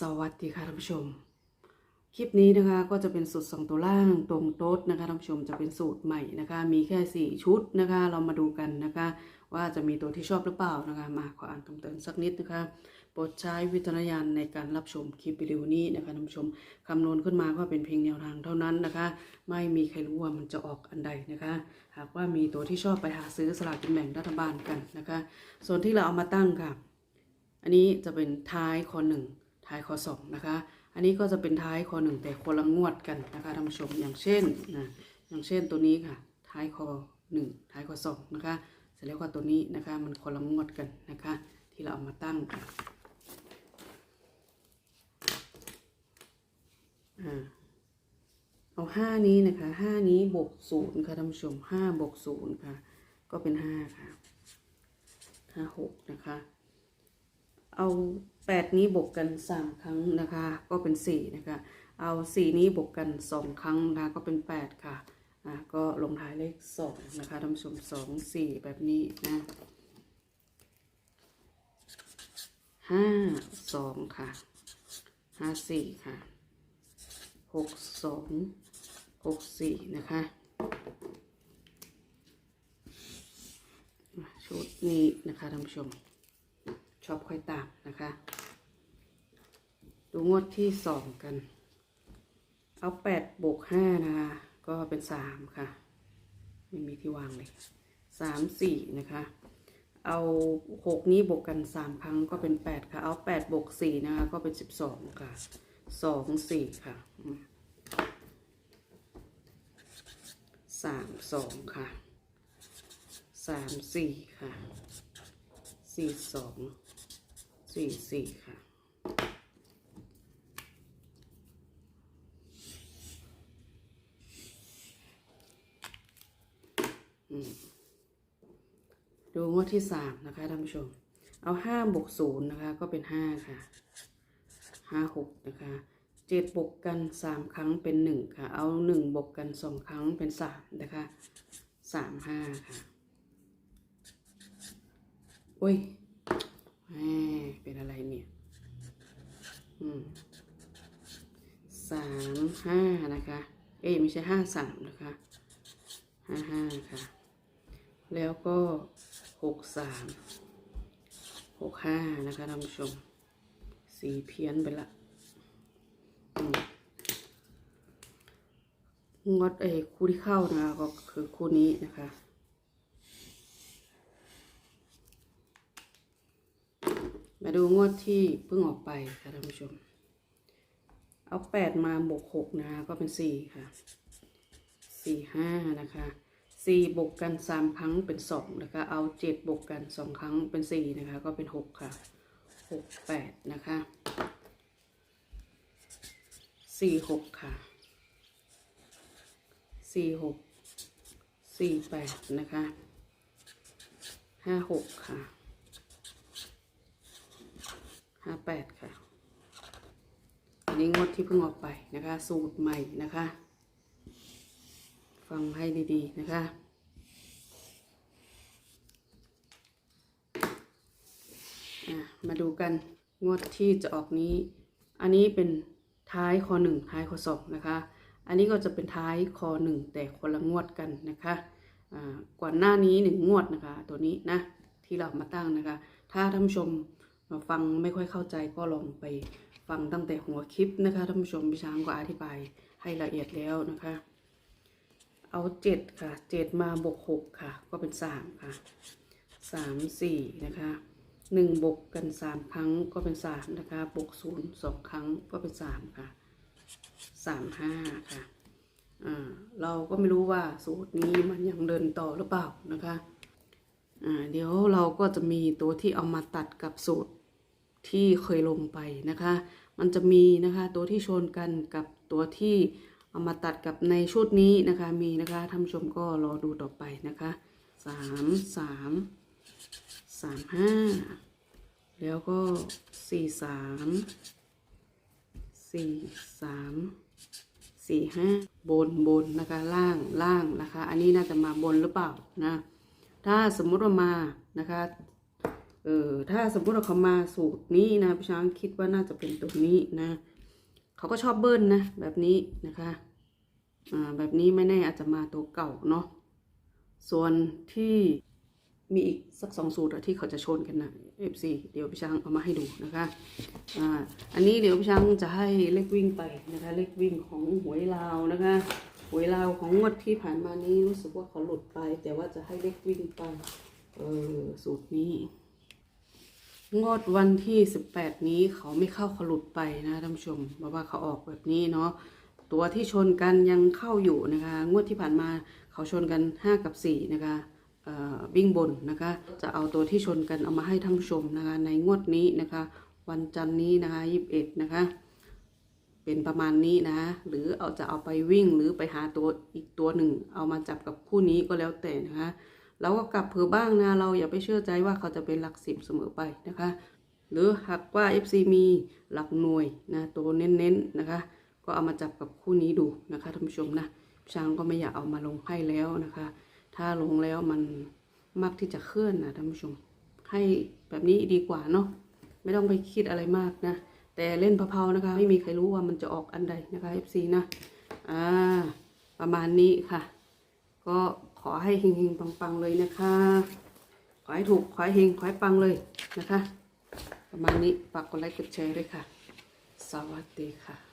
สวัสดีค่ะท่านผู้ชม คลิปนี้นะคะก็จะเป็นสูตรสองตัวล่างตรงโต๊ดนะคะท่านผู้ชมจะเป็นสูตรใหม่นะคะ มีแค่สี่ชุดนะคะ เรามาดูกันนะคะ ว่าจะมีตัวที่ชอบหรือเปล่านะคะ มาขออ่านคำเตือนสักนิดนะคะโปรดใช้วิจารณญาณในการรับชมคลิปวิดีโอนี้นะคะท่านผู้ชมคำนวณขึ้นมาก็เป็นเพียงแนวทางเท่านั้นนะคะ ไม่มีใครรู้ว่ามันจะออกอันใดนะคะ หากว่ามีตัวที่ชอบไปหาซื้อสลากกินแบ่งรัฐบาลกันนะคะ ส่วนที่เราเอามาตั้งค่ะ อันนี้จะเป็นท้ายคอหนึ่ง ท้ายคอสองนะคะ อันนี้ก็จะเป็นท้ายคอหนึ่งแต่คนละงวดกันนะคะท่านผู้ชมอย่างเช่นนะอย่างเช่นตัวนี้ค่ะ ท้ายคอหนึ่งท้ายคอสองนะคะ เสร็จแล้วก็ตัวนี้นะคะ มันคนละงวดกันนะคะ ที่เราเอามาตั้งค่ะอ่าเอาห้านี้นะคะห้านี้บวกศูนย์ค่ะท่านผู้ชมห้าบวกศูนย์ค่ะ ก็เป็นห้าค่ะห้าหกนะคะ เอา แปดนี้บวกกันสามครั้งนะคะ ก็เป็นสี่นะคะ เอาสี่นี้บวกกันสองครั้งนะคะก็เป็นแปดค่ะอะก็ลงท้ายเลขสองนะคะท่านผู้ชมสองสี่แบบนี้นะห้าสองค่ะห้าสี่ค่ะหกสองหกสี่นะคะอะชุดนี้นะคะท่านผู้ชมชอบค่อยตามนะคะ ดูงวดที่สองกัน เอาแปดบวกห้านะคะ ก็เป็นสามค่ะ ไม่มีที่วางเลยสามสี่นะคะ เอาหกนี้บวกกันสามครั้งก็เป็นแปดค่ะ เอาแปดบวกสี่นะคะ ก็เป็นสิบสองค่ะสองสี่ค่ะสามสองค่ะสามสี่ค่ะสี่สองสี่สี่ค่ะ ดูงวดที่สามนะคะท่านผู้ชม เอาห้าบวกศูนย์นะคะ ก็เป็นห้าค่ะห้าหกนะคะเจ็ดบวกกันสามครั้งเป็นหนึ่งค่ะ เอาหนึ่งบวกกันสองครั้งเป็นสามนะคะสามห้าค่ะโอ้ยแหมเป็นอะไรเนี่ยอืมสามห้านะคะ เอ้ยไม่ใช่ห้าสามนะคะห้าห้าค่ะ แล้วก็หกสามหกห้านะคะท่านผู้ชม สีเพี้ยนไปละงดเอ้คู่ที่เข้านะคะก็คือคู่นี้นะคะมาดูงวดที่เพิ่งออกไปค่ะท่านผู้ชม เอาแปดมาบวกหกนะคะก็เป็นสี่ค่ะ สี่ห้านะคะ สี่บวกกันสามครั้งเป็นสองนะคะ เอาเจ็ดบวกกันสองครั้งเป็นสี่นะคะ ก็เป็นหกค่ะหกแปดนะคะสี่หกค่ะสี่หกสี่แปดนะคะห้าหกค่ะห้าแปดค่ะ อันนี้งดที่เพิ่งออกไปนะคะ สูตรใหม่นะคะ ฟังให้ดีๆนะคะ มาดูกันงวดที่จะออกนี้ อันนี้เป็นท้ายคอหนึ่งท้ายคอสองนะคะ อันนี้ก็จะเป็นท้ายคอหนึ่งแต่คนละงวดกันนะคะก่อนหน้านี้หนึ่งงวดนะคะ ตัวนี้นะที่เรามาตั้งนะคะ ถ้าท่านผู้ชมฟังไม่ค่อยเข้าใจก็ลองไปฟังตั้งแต่หัวคลิปนะคะท่านผู้ชมพี่ช้างก็อธิบายให้ละเอียดแล้วนะคะ เอาเจ็ดค่ะเจ็ดมาบวกหกค่ะ ก็เป็นสามค่ะสามสี่นะคะหนึ่งบวกกันสามครั้งก็เป็นสามนะคะบวกศูนย์สองครั้งก็เป็นสามค่ะสามห้าค่ะอ่าเราก็ไม่รู้ว่าสูตรนี้มันยังเดินต่อหรือเปล่านะคะอ่าเดี๋ยวเราก็จะมีตัวที่เอามาตัดกับสูตรที่เคยลงไปนะคะ มันจะมีนะคะตัวที่ชนกันกับตัวที่ เอามาตัดกับในชุดนี้นะคะ มีนะคะท่านผู้ชมก็รอดูต่อไปนะคะสามสามสามห้าแล้วก็สี่สามสี่สามสี่ห้าบนบนนะคะล่างล่างนะคะ อันนี้น่าจะมาบนหรือเปล่านะ ถ้าสมมุติว่ามานะคะเออถ้าสมมติว่าเขามาสูตรนี้นะพี่ช้างคิดว่าน่าจะเป็นตัวนี้นะ เขาก็ชอบเบิ้ลนะ แบบนี้นะคะอ่าแบบนี้ไม่แน่อาจจะมาตัวเก่าเนาะส่วนที่มีอีกสักสองสูตรที่เขาจะชนกันนะ FC เดี๋ยวพี่ช้างเอามาให้ดูนะคะอ่าอันนี้เดี๋ยวพี่ช้างจะให้เลขวิ่งไปนะคะเลขวิ่งของหวยลาวนะคะหวยลาวของงวดที่ผ่านมานี้รู้สึกว่าเขาหลุดไป แต่ว่าจะให้เลขวิ่งไปเออสูตรนี้ งวดวันที่ 18 นี้เขาไม่เข้าเขาหลุดไปนะท่านผู้ชมเพราะว่าเขาออกแบบนี้เนาะตัวที่ชนกันยังเข้าอยู่นะคะ งวดที่ผ่านมาเขาชนกัน 5 กับ 4 นะคะเอ่อวิ่งบนนะคะ จะเอาตัวที่ชนกันเอามาให้ท่านผู้ชมนะคะ ในงวดนี้นะคะ วันจันทร์นี้นะคะ21 นะคะ เป็นประมาณนี้นะ หรือเอาจะเอาไปวิ่งหรือไปหาตัวอีกตัวหนึ่ง เอามาจับกับคู่นี้ก็แล้วแต่นะคะ เราก็กลับเผื่อบ้างนะ เราอย่าไปเชื่อใจว่าเขาจะเป็นหลักสิบเสมอไปนะคะ หรือหากว่า FC มีหลักหน่วยนะตัวเน้นๆนะคะ ก็เอามาจับกับคู่นี้ดูนะคะท่านผู้ชมนะช้างก็ไม่อยากเอามาลงให้แล้วนะคะ ถ้าลงแล้วมันมักที่จะเคลื่อนนะท่านผู้ชม ให้แบบนี้ดีกว่าเนาะไม่ต้องไปคิดอะไรมากนะแต่เล่นเพาๆนะคะ ไม่มีใครรู้ว่ามันจะออกอันใดนะคะ FC นะอ่าประมาณนี้ค่ะ ก็ ขอให้เฮงๆปังๆเลยนะคะ ขอให้ถูกขอให้เฮงขอให้ปังเลยนะคะ ประมาณนี้ฝากกดไลค์กดแชร์ด้วยค่ะ สวัสดีค่ะ